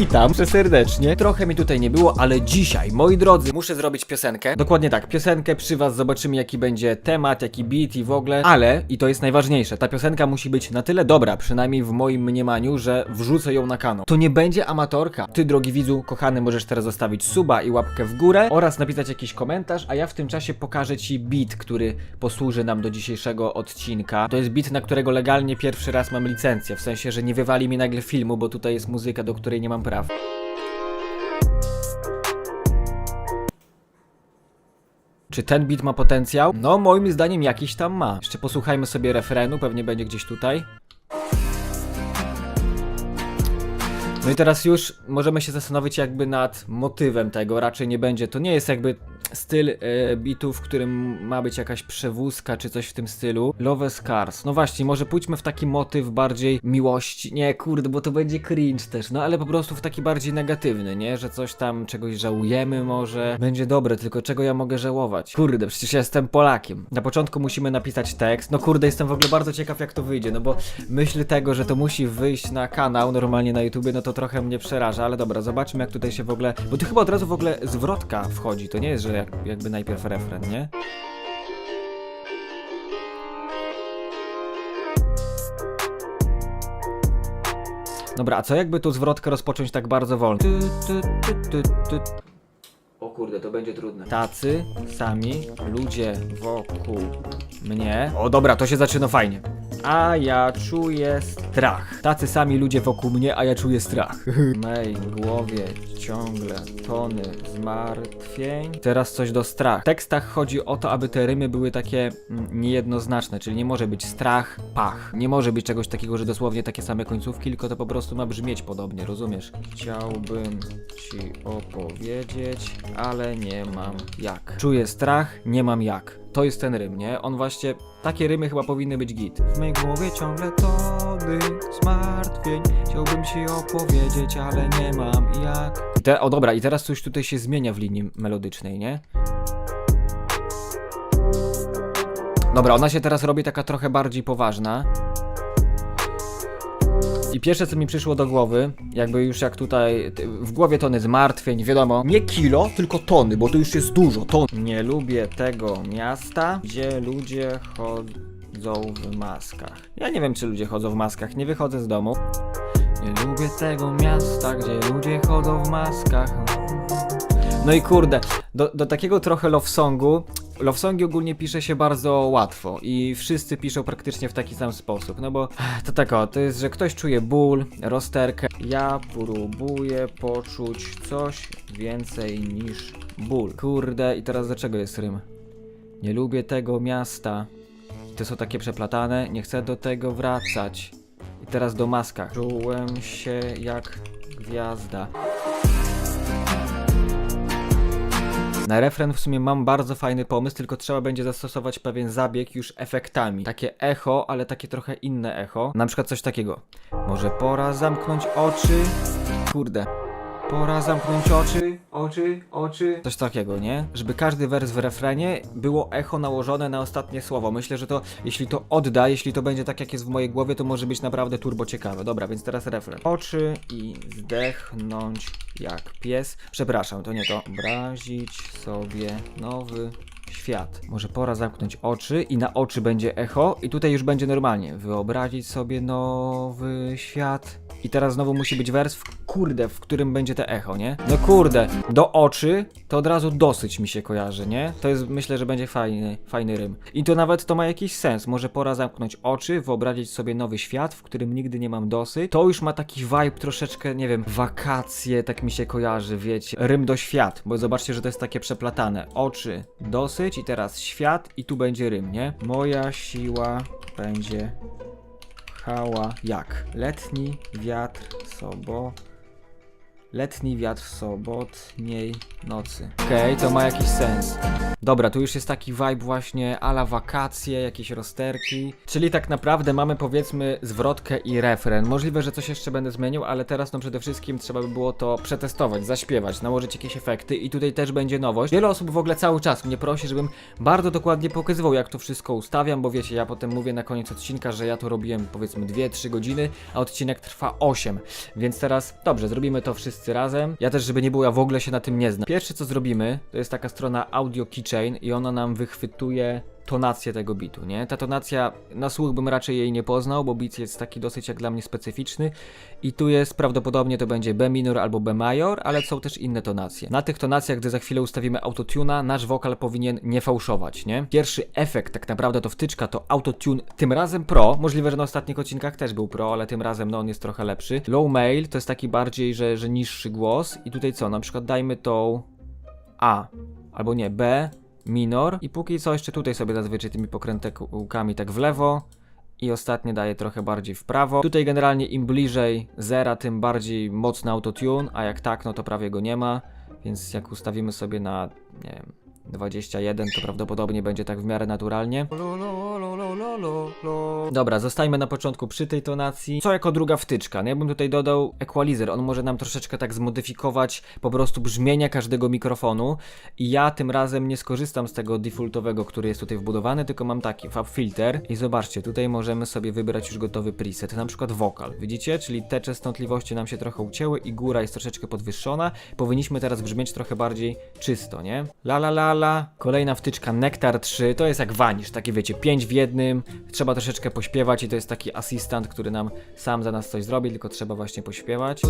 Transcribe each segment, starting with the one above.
witam serdecznie. Trochę mi tutaj nie było, ale dzisiaj, moi drodzy, muszę zrobić piosenkę. Dokładnie tak, piosenkę przy was, zobaczymy jaki będzie temat, jaki beat i w ogóle. Ale, i to jest najważniejsze, ta piosenka musi być na tyle dobra, przynajmniej w moim mniemaniu, że wrzucę ją na kanał. To nie będzie amatorka. Ty, drogi widzu, kochany, możesz teraz zostawić suba i łapkę w górę oraz napisać jakiś komentarz, a ja w tym czasie pokażę ci beat, który posłuży nam do dzisiejszego odcinka. To jest beat, na którego legalnie pierwszy raz mam licencję, w sensie, że nie wywali mi nagle filmu, bo tutaj jest muzyka, do której nie mam Czy ten beat ma potencjał? No, moim zdaniem jakiś tam ma. Jeszcze posłuchajmy sobie refrenu, pewnie będzie gdzieś tutaj. No i teraz już możemy się zastanowić jakby nad motywem tego, raczej nie będzie, to nie jest jakby styl e, bitu, w którym ma być jakaś przewózka czy coś w tym stylu. Love Scars. No właśnie, może pójdźmy w taki motyw bardziej miłości. Nie, kurde, bo to będzie cringe też, no ale po prostu w taki bardziej negatywny, nie? Że coś tam, czegoś żałujemy może. Będzie dobre, tylko czego ja mogę żałować? Kurde, przecież ja jestem Polakiem. Na początku musimy napisać tekst. No kurde, jestem w ogóle bardzo ciekaw jak to wyjdzie, no bo myśl tego, że to musi wyjść na kanał normalnie na YouTubie, no to trochę mnie przeraża, ale dobra, zobaczmy jak tutaj się w ogóle... Bo tu chyba od razu w ogóle zwrotka wchodzi, to nie jest, że jak, jakby najpierw refren, nie? Dobra, a co jakby tu zwrotkę rozpocząć tak bardzo wolno? Kurde, to będzie trudne. Tacy sami ludzie wokół mnie. O dobra, to się zaczyna fajnie. A ja czuję strach. Tacy sami ludzie wokół mnie, a ja czuję strach. W mej głowie ciągle tony zmartwień. Teraz coś do strach. W tekstach chodzi o to, aby te rymy były takie mm, niejednoznaczne, czyli nie może być strach, pach. Nie może być czegoś takiego, że dosłownie takie same końcówki, tylko to po prostu ma brzmieć podobnie, rozumiesz? Chciałbym ci opowiedzieć, ale nie mam jak. Czuję strach, nie mam jak. To jest ten rym, nie? On właśnie, takie rymy chyba powinny być git. W mojej głowie ciągle tony zmartwień. Chciałbym ci opowiedzieć, ale nie mam jak. Te, o dobra, i teraz coś tutaj się zmienia w linii melodycznej, nie? Dobra, ona się teraz robi taka trochę bardziej poważna. I pierwsze co mi przyszło do głowy, jakby już jak tutaj w głowie tony zmartwień, wiadomo, nie kilo, tylko tony, bo to już jest dużo, ton. Nie lubię tego miasta, gdzie ludzie chodzą w maskach. Ja nie wiem czy ludzie chodzą w maskach, nie wychodzę z domu. Nie lubię tego miasta, gdzie ludzie chodzą w maskach. No i kurde, do, do takiego trochę love songu. Love songi ogólnie pisze się bardzo łatwo i wszyscy piszą praktycznie w taki sam sposób, no bo to tak o, to jest, że ktoś czuje ból, rozterkę. Ja próbuję poczuć coś więcej niż ból. Kurde, i teraz do czego jest rym? Nie lubię tego miasta. Te są takie przeplatane, nie chcę do tego wracać. I teraz do maskach. Czułem się jak gwiazda. Na refren w sumie mam bardzo fajny pomysł, tylko trzeba będzie zastosować pewien zabieg już efektami. Takie echo, ale takie trochę inne echo. Na przykład coś takiego. Może pora zamknąć oczy. Kurde. Pora zamknąć oczy, oczy, oczy. Coś takiego, nie? Żeby każdy wers w refrenie było echo nałożone na ostatnie słowo. Myślę, że to, jeśli to odda, jeśli to będzie tak jak jest w mojej głowie, to może być naprawdę turbo ciekawe. Dobra, więc teraz refren. Oczy i zdechnąć jak pies. Przepraszam, to nie to. Obrazić sobie nowy świat. Może pora zamknąć oczy i na oczy będzie echo i tutaj już będzie normalnie. Wyobrazić sobie nowy świat. I teraz znowu musi być wers, w, kurde, w którym będzie te echo, nie? No kurde, do oczy to od razu dosyć mi się kojarzy, nie? To jest, myślę, że będzie fajny, fajny rym. I to nawet to ma jakiś sens. Może pora zamknąć oczy, wyobrazić sobie nowy świat, w którym nigdy nie mam dosyć. To już ma taki vibe troszeczkę, nie wiem, wakacje, tak mi się kojarzy, wiecie. Rym do świat, bo zobaczcie, że to jest takie przeplatane. Oczy, dosyć i teraz świat i tu będzie rym, nie? Moja siła będzie Hała jak? Letni wiatr sobo Letni wiatr sobotniej nocy. Okej, to ma jakiś sens. Dobra, tu już jest taki vibe właśnie ala wakacje, jakieś rozterki. Czyli tak naprawdę mamy powiedzmy zwrotkę i refren. Możliwe, że coś jeszcze będę zmienił, ale teraz no przede wszystkim trzeba by było to przetestować, zaśpiewać, nałożyć jakieś efekty i tutaj też będzie nowość. Wiele osób w ogóle cały czas mnie prosi, żebym bardzo dokładnie pokazywał jak to wszystko ustawiam, bo wiecie, ja potem mówię na koniec odcinka, że ja to robiłem powiedzmy 2-3 godziny, a odcinek trwa 8. Więc teraz, dobrze, zrobimy to wszyscy razem. Ja też, żeby nie było, ja w ogóle się na tym nie znam. Pierwsze co zrobimy, to jest taka strona Audio Keychain i ona nam wychwytuje tonację tego bitu, nie? Ta tonacja, na słuch bym raczej jej nie poznał, bo bit jest taki dosyć jak dla mnie specyficzny i tu jest prawdopodobnie to będzie B minor albo B major, ale są też inne tonacje. Na tych tonacjach, gdy za chwilę ustawimy autotuna, nasz wokal powinien nie fałszować, nie? Pierwszy efekt, tak naprawdę to wtyczka, to autotune, tym razem pro, możliwe, że na ostatnich odcinkach też był pro, ale tym razem no on jest trochę lepszy. Low mail to jest taki bardziej, że, że niższy głos i tutaj co, na przykład dajmy tą A, albo nie, B, minor. I póki co jeszcze tutaj sobie zazwyczaj tymi pokrętełkami tak w lewo. I ostatnie daje trochę bardziej w prawo. Tutaj generalnie im bliżej zera, tym bardziej mocny autotune, a jak tak, no to prawie go nie ma, więc jak ustawimy sobie na, nie wiem, 21, to prawdopodobnie będzie tak w miarę naturalnie. Dobra, zostajmy na początku przy tej tonacji. Co jako druga wtyczka? No ja bym tutaj dodał equalizer. On może nam troszeczkę tak zmodyfikować po prostu brzmienia każdego mikrofonu. I ja tym razem nie skorzystam z tego defaultowego, który jest tutaj wbudowany, tylko mam taki fab filter. I zobaczcie, tutaj możemy sobie wybrać już gotowy preset, na przykład wokal. Widzicie? Czyli te częstotliwości nam się trochę ucięły i góra jest troszeczkę podwyższona. Powinniśmy teraz brzmieć trochę bardziej czysto, nie? La la la Kolejna wtyczka Nectar 3. To jest jak wanisz, takie wiecie, 5 w jednym. Trzeba troszeczkę pośpiewać i to jest taki asystent, który nam sam za nas coś zrobi, tylko trzeba właśnie pośpiewać.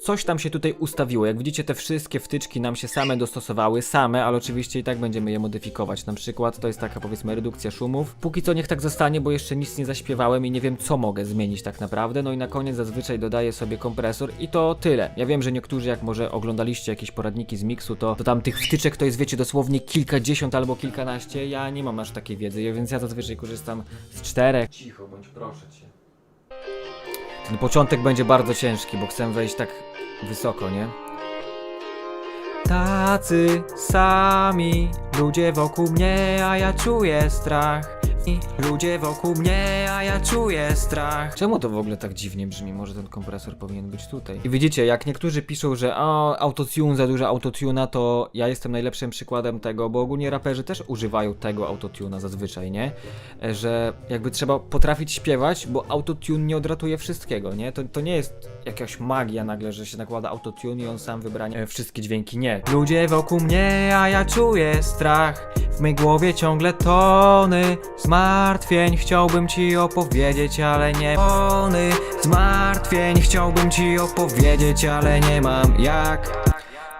Coś tam się tutaj ustawiło. Jak widzicie, te wszystkie wtyczki nam się same dostosowały, same, ale oczywiście i tak będziemy je modyfikować. Na przykład to jest taka powiedzmy redukcja szumów. Póki co niech tak zostanie, bo jeszcze nic nie zaśpiewałem i nie wiem co mogę zmienić tak naprawdę. No i na koniec zazwyczaj dodaję sobie kompresor i to tyle. Ja wiem, że niektórzy jak może oglądaliście jakieś poradniki z miksu, to, to tam tych wtyczek to jest wiecie dosłownie kilkadziesiąt albo kilkanaście. Ja nie mam aż takiej wiedzy, więc ja zazwyczaj korzystam z czterech. Cicho bądź proszę cię. Ten początek będzie bardzo ciężki, bo chcę wejść tak wysoko, nie? Tacy sami ludzie wokół mnie, a ja czuję strach. Ludzie wokół mnie, a ja czuję strach. Czemu to w ogóle tak dziwnie brzmi? Może ten kompresor powinien być tutaj. I widzicie, jak niektórzy piszą, że o, autotune, za dużo autotuna, to ja jestem najlepszym przykładem tego, bo ogólnie raperzy też używają tego autotuna zazwyczaj, nie? Że jakby trzeba potrafić śpiewać, bo autotune nie odratuje wszystkiego, nie? To, to nie jest jakaś magia nagle, że się nakłada autotune i on sam wybranie wszystkie dźwięki, nie. Ludzie wokół mnie, a ja czuję strach. W mej głowie ciągle tony zmartwień Chciałbym ci opowiedzieć, ale nie tony zmartwień Chciałbym ci opowiedzieć, ale nie mam jak.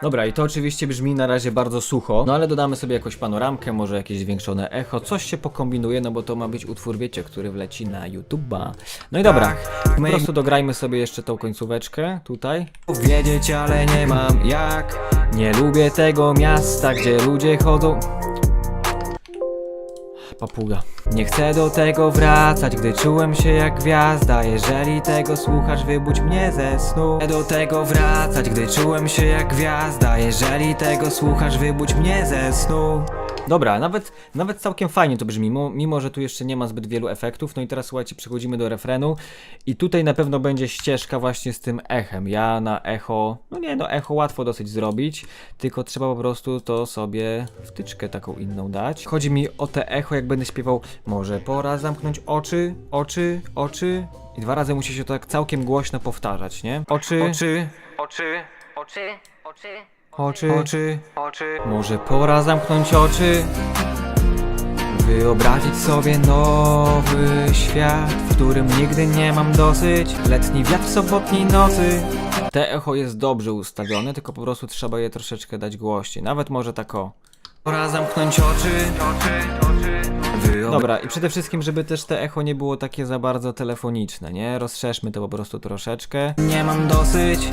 Dobra, i to oczywiście brzmi na razie bardzo sucho, no ale dodamy sobie jakąś panoramkę, może jakieś zwiększone echo, coś się pokombinuje, no bo to ma być utwór, wiecie, który wleci na YouTube'a. No i dobra, po prostu dograjmy sobie jeszcze tą końcóweczkę tutaj. Powiedzieć, ale nie mam jak, nie lubię tego miasta, gdzie ludzie chodzą... Papuga. Nie chcę do tego wracać, gdy czułem się jak gwiazda. Jeżeli tego słuchasz, wybudź mnie ze snu. Chcę do tego wracać, gdy czułem się jak gwiazda. Jeżeli tego słuchasz, wybudź mnie ze snu Dobra, nawet, nawet całkiem fajnie to brzmi, mimo, mimo że tu jeszcze nie ma zbyt wielu efektów. No i teraz słuchajcie, przechodzimy do refrenu i tutaj na pewno będzie ścieżka właśnie z tym echem. Ja na echo, no nie, no echo łatwo dosyć zrobić, tylko trzeba po prostu to sobie wtyczkę taką inną dać. Chodzi mi o te echo, jak będę śpiewał, może pora zamknąć oczy, oczy, oczy i dwa razy musi się to tak całkiem głośno powtarzać, nie? Oczy, oczy, oczy, Oczy, oczy, oczy, oczy, oczy. Może pora zamknąć oczy. Wyobrazić sobie nowy świat, w którym nigdy nie mam dosyć. Letni wiatr w sobotniej nocy. Te echo jest dobrze ustawione, tylko po prostu trzeba je troszeczkę dać głośniej. Nawet może tak o. Pora zamknąć oczy. Dobra, i przede wszystkim, żeby też te echo nie było takie za bardzo telefoniczne, nie? Rozszerzmy to po prostu troszeczkę. Nie mam dosyć.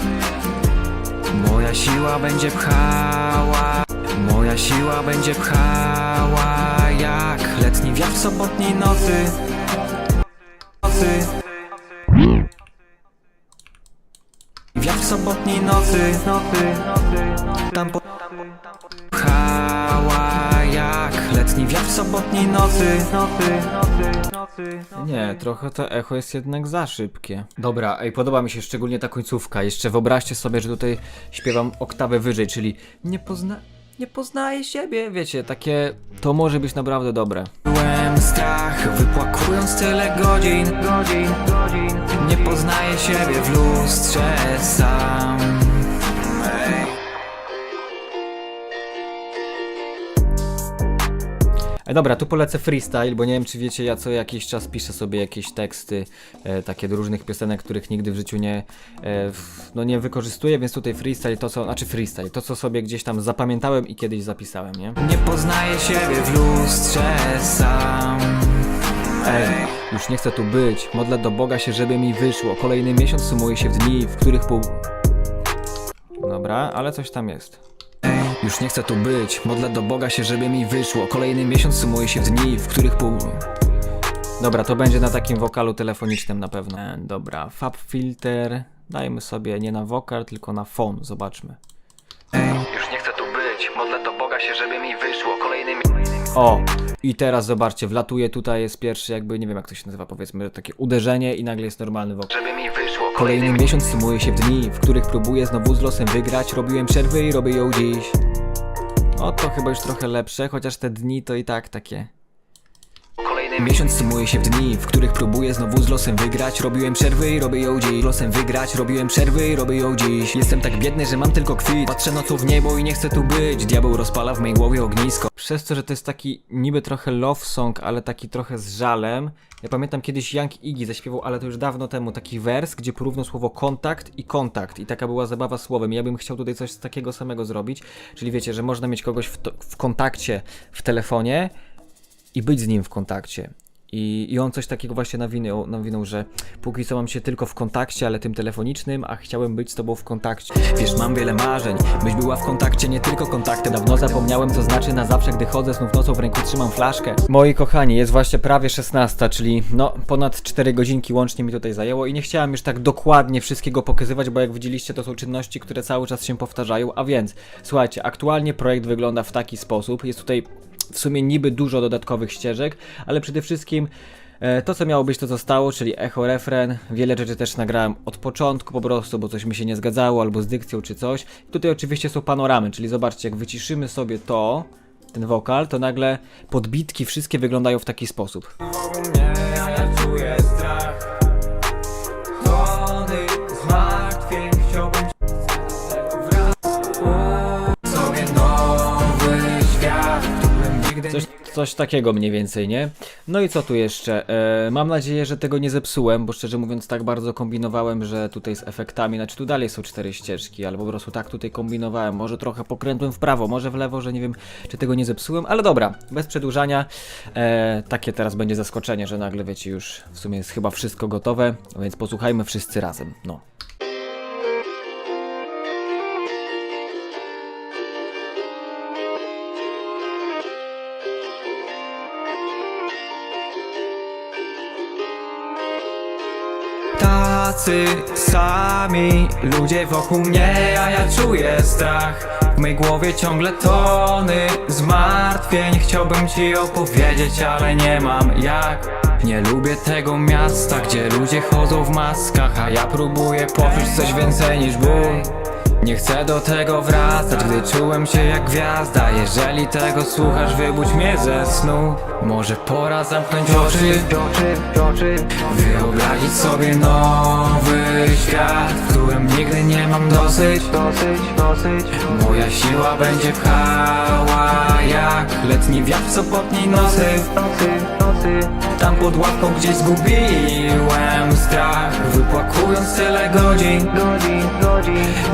Moja siła będzie pchała, moja siła będzie pchała jak letni wiatr w sobotniej nocy. Nocy. sobotniej nocy, nocy, tam po... wiatr w sobotniej nocy, nocy, nocy, Nie, trochę to echo jest jednak za szybkie. Dobra, ej, podoba mi się szczególnie ta końcówka. Jeszcze wyobraźcie sobie, że tutaj śpiewam oktawę wyżej, czyli nie pozna... Nie poznaję siebie, wiecie, takie... To może być naprawdę dobre. Byłem strach, wypłakując tyle godzin, godzin, godzin Nie poznaję siebie w lustrze sam E, dobra, tu polecę freestyle, bo nie wiem, czy wiecie, ja co jakiś czas piszę sobie jakieś teksty e, takie do różnych piosenek, których nigdy w życiu nie, e, w, no nie wykorzystuję, więc tutaj freestyle to co, znaczy freestyle, to co sobie gdzieś tam zapamiętałem i kiedyś zapisałem, nie? Nie poznaję siebie w lustrze sam Ej, już nie chcę tu być, modlę do Boga się, żeby mi wyszło, kolejny miesiąc sumuje się w dni, w których pół... Dobra, ale coś tam jest. Już nie chcę tu być, modlę do Boga się, żeby mi wyszło Kolejny miesiąc sumuje się w dni, w których pół... Dobra, to będzie na takim wokalu telefonicznym na pewno. E, dobra, fab filter, dajmy sobie nie na wokal, tylko na fon, zobaczmy. Już nie chcę tu być, modlę do Boga się, żeby mi wyszło Kolejny O! I teraz zobaczcie, wlatuje tutaj, jest pierwszy jakby, nie wiem jak to się nazywa, powiedzmy, takie uderzenie i nagle jest normalny wokal. żeby mi wyszło Kolejny miesiąc sumuje się w dni, w których próbuję znowu z losem wygrać, robiłem przerwy i robię ją dziś. O, to chyba już trochę lepsze, chociaż te dni to i tak takie. Miesiąc sumuje się w dni, w których próbuję znowu z losem wygrać Robiłem przerwy i robię ją dziś Losem wygrać, robiłem przerwy i robię ją dziś Jestem tak biedny, że mam tylko kwit Patrzę nocą w niebo i nie chcę tu być Diabeł rozpala w mojej głowie ognisko Przez to, że to jest taki niby trochę love song, ale taki trochę z żalem. Ja pamiętam kiedyś Young Iggy zaśpiewał, ale to już dawno temu, taki wers, gdzie porównał słowo kontakt i kontakt. I taka była zabawa słowem. Ja bym chciał tutaj coś takiego samego zrobić. Czyli wiecie, że można mieć kogoś w, w kontakcie w telefonie i być z nim w kontakcie. I, I on coś takiego właśnie nawinął, nawinął, że póki co mam się tylko w kontakcie, ale tym telefonicznym, a chciałem być z tobą w kontakcie. Wiesz, mam wiele marzeń, byś była w kontakcie, nie tylko kontakty Dawno zapomniałem, co znaczy na zawsze, gdy chodzę znów nocą w ręku trzymam flaszkę. Moi kochani, jest właśnie prawie 16, czyli no ponad 4 godzinki łącznie mi tutaj zajęło i nie chciałem już tak dokładnie wszystkiego pokazywać, bo jak widzieliście, to są czynności, które cały czas się powtarzają. A więc, słuchajcie, aktualnie projekt wygląda w taki sposób. Jest tutaj w sumie niby dużo dodatkowych ścieżek, ale przede wszystkim E, To, co miało być, to zostało, czyli echo, refren. Wiele rzeczy też nagrałem od początku po prostu, bo coś mi się nie zgadzało, albo z dykcją, czy coś. Tutaj oczywiście są panoramy, czyli zobaczcie, jak wyciszymy sobie to, ten wokal, to nagle podbitki wszystkie wyglądają w taki sposób. mnie, ja strach Coś, coś takiego mniej więcej, nie? No i co tu jeszcze? E, mam nadzieję, że tego nie zepsułem, bo szczerze mówiąc tak bardzo kombinowałem, że tutaj z efektami, znaczy tu dalej są cztery ścieżki, ale po prostu tak tutaj kombinowałem, może trochę pokrętłem w prawo, może w lewo, że nie wiem, czy tego nie zepsułem, ale dobra, bez przedłużania, e, takie teraz będzie zaskoczenie, że nagle wiecie już w sumie jest chyba wszystko gotowe, więc posłuchajmy wszyscy razem, no. Tacy sami. Ludzie wokół mnie, a ja czuję strach. W mej głowie ciągle tony zmartwień. Chciałbym ci opowiedzieć, ale nie mam jak. Nie lubię tego miasta, gdzie ludzie chodzą w maskach A ja próbuję poczuć coś więcej niż ból nie chcę do tego wracać, gdy czułem się jak gwiazda. Jeżeli tego słuchasz, wybudź mnie ze snu. Może pora zamknąć oczy, Wyobrazić sobie nowy świat, w którym nigdy nie mam dosyć. Moja siła będzie pchała jak letni wiatr w sobotniej nocy Tam pod ławką gdzieś zgubiłem strach. Wypłakując tyle godzin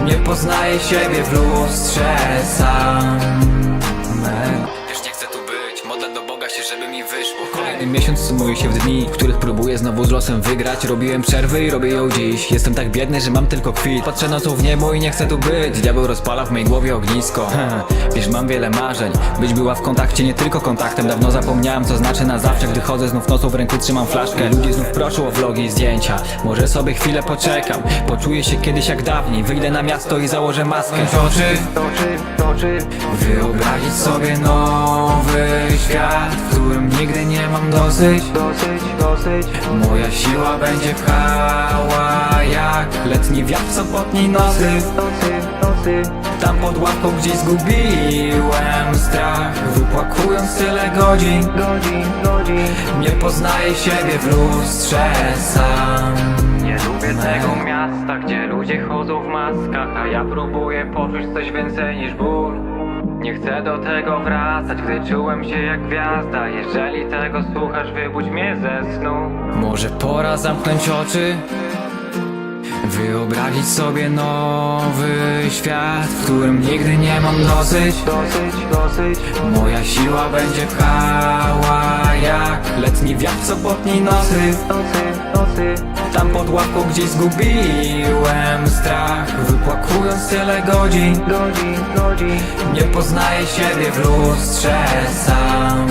Nie poznaję siebie w lustrze sam Już nie chcę tu być, modlę do Boga się, żeby mi wyszło Kolejny miesiąc sumuje się w dni, w których próbuję znowu z losem wygrać. Robiłem przerwy i robię ją dziś. Jestem tak biedny, że mam tylko kwit. Patrzę nocą w niebo i nie chcę tu być. Diabeł rozpala w mojej głowie ognisko. Wiesz, mam wiele marzeń. Być była w kontakcie, nie tylko kontaktem. Dawno zapomniałem, co znaczy na zawsze Gdy chodzę znów nocą w ręku trzymam flaszkę. Ludzie znów proszą o vlogi i zdjęcia. Może sobie chwilę poczekam. Poczuję się kiedyś jak dawniej. Wyjdę na miasto i założę maskę. Oczy Wyobrazić sobie nowy świat W którym nigdy nie mam dosyć. Moja siła będzie pchała jak letni wiatr w sobotniej nocy Tam pod ławką gdzieś zgubiłem strach Wypłakując tyle godzin. Nie poznaję siebie w lustrze sam. Nie lubię tego miasta, gdzie ludzie chodzą w maskach A ja próbuję poczuć coś więcej niż ból nie chcę do tego wracać, gdy czułem się jak gwiazda. Jeżeli tego słuchasz, wybudź mnie ze snu. Może pora zamknąć oczy? Wyobrazić sobie nowy świat, w którym nigdy nie mam dosyć. Moja siła będzie pchała letni wiatr w sobotniej nocy. Tam pod ławką gdzieś zgubiłem strach. Wypłakując tyle godzin Nie poznaję siebie w lustrze sam